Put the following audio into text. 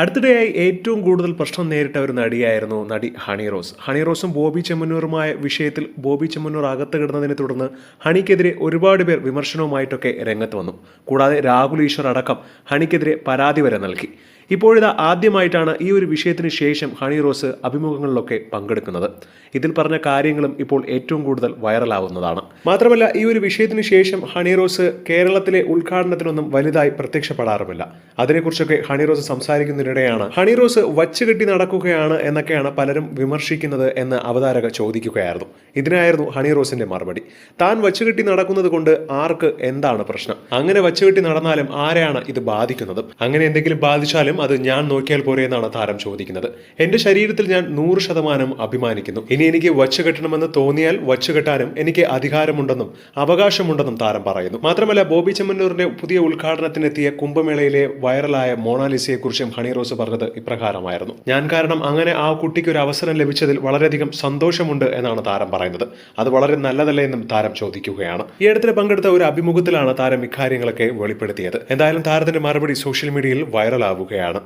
അടുത്തിടെയായി ഏറ്റവും കൂടുതൽ പ്രശ്നം നേരിട്ട ഒരു നടിയായിരുന്നു നടി ഹണി റോസ്. ഹണി റോസും ബോബി ചെമ്മന്നൂറുമായ വിഷയത്തിൽ ബോബി ചെമ്മന്നൂർ അകത്ത് കിടന്നതിനെ തുടർന്ന് ഹണിക്കെതിരെ ഒരുപാട് പേർ വിമർശനവുമായിട്ടൊക്കെ രംഗത്ത് വന്നു. കൂടാതെ രാഹുൽ ഈശ്വർ അടക്കം ഹണിക്കെതിരെ പരാതി വരെ നൽകി. ഇപ്പോഴിതാ ആദ്യമായിട്ടാണ് ഈ ഒരു വിഷയത്തിന് ശേഷം ഹണി റോസ് അഭിമുഖങ്ങളിലൊക്കെ പങ്കെടുക്കുന്നത്. ഇതിൽ പറഞ്ഞ കാര്യങ്ങളും ഇപ്പോൾ ഏറ്റവും കൂടുതൽ വൈറലാവുന്നതാണ്. മാത്രമല്ല ഈ ഒരു വിഷയത്തിന് ശേഷം ഹണി റോസ് കേരളത്തിലെ ഉദ്ഘാടനത്തിനൊന്നും വലുതായി പ്രത്യക്ഷപ്പെടാറുമില്ല. അതിനെക്കുറിച്ചൊക്കെ ഹണി റോസ് സംസാരിക്കുന്നതിനിടെയാണ് ഹണി റോസ് വച്ചുകെട്ടി നടക്കുകയാണ് എന്നൊക്കെയാണ് പലരും വിമർശിക്കുന്നത് എന്ന് അവതാരക ചോദിക്കുകയായിരുന്നു. ഇതിനായിരുന്നു ഹണി റോസിന്റെ മറുപടി. താൻ വച്ചുകെട്ടി നടക്കുന്നത് കൊണ്ട് ആർക്ക് എന്താണ് പ്രശ്നം? അങ്ങനെ വച്ചുകെട്ടി നടന്നാലും ആരെയാണ് ഇത് ബാധിക്കുന്നത്? അങ്ങനെ എന്തെങ്കിലും ബാധിച്ചാലും അത് ഞാൻ നോക്കിയാൽ പോരെ എന്നാണ് താരം ചോദിക്കുന്നത്. എന്റെ ശരീരത്തിൽ ഞാൻ നൂറ് ശതമാനം അഭിമാനിക്കുന്നു. ഇനി എനിക്ക് വച്ചു കെട്ടണമെന്ന് തോന്നിയാൽ വച്ചു കെട്ടാനും എനിക്ക് അധികാരമുണ്ടെന്നും അവകാശമുണ്ടെന്നും താരം പറയുന്നു. മാത്രമല്ല ബോബി ചെമ്മന്നൂരിന്റെ പുതിയ ഉദ്ഘാടനത്തിനെത്തിയ കുംഭമേളയിലെ വൈറലായ മോണാലിസയെക്കുറിച്ചും ഹണി റോസ് പറഞ്ഞത് ഇപ്രകാരമായിരുന്നു. ഞാൻ കാരണം അങ്ങനെ ആ കുട്ടിക്ക് ഒരു അവസരം ലഭിച്ചതിൽ വളരെയധികം സന്തോഷമുണ്ട് എന്നാണ് താരം പറയുന്നത്. അത് വളരെ നല്ലതല്ലേ എന്നും താരം ചോദിക്കുകയാണ്. ഈ അടുത്തിടെ പങ്കെടുത്ത ഒരു അഭിമുഖത്തിലാണ് താരം ഇക്കാര്യങ്ങളൊക്കെ വെളിപ്പെടുത്തിയത്. എന്തായാലും താരത്തിന്റെ മറുപടി സോഷ്യൽ മീഡിയയിൽ വൈറലാവുകയാണ്. ആണ്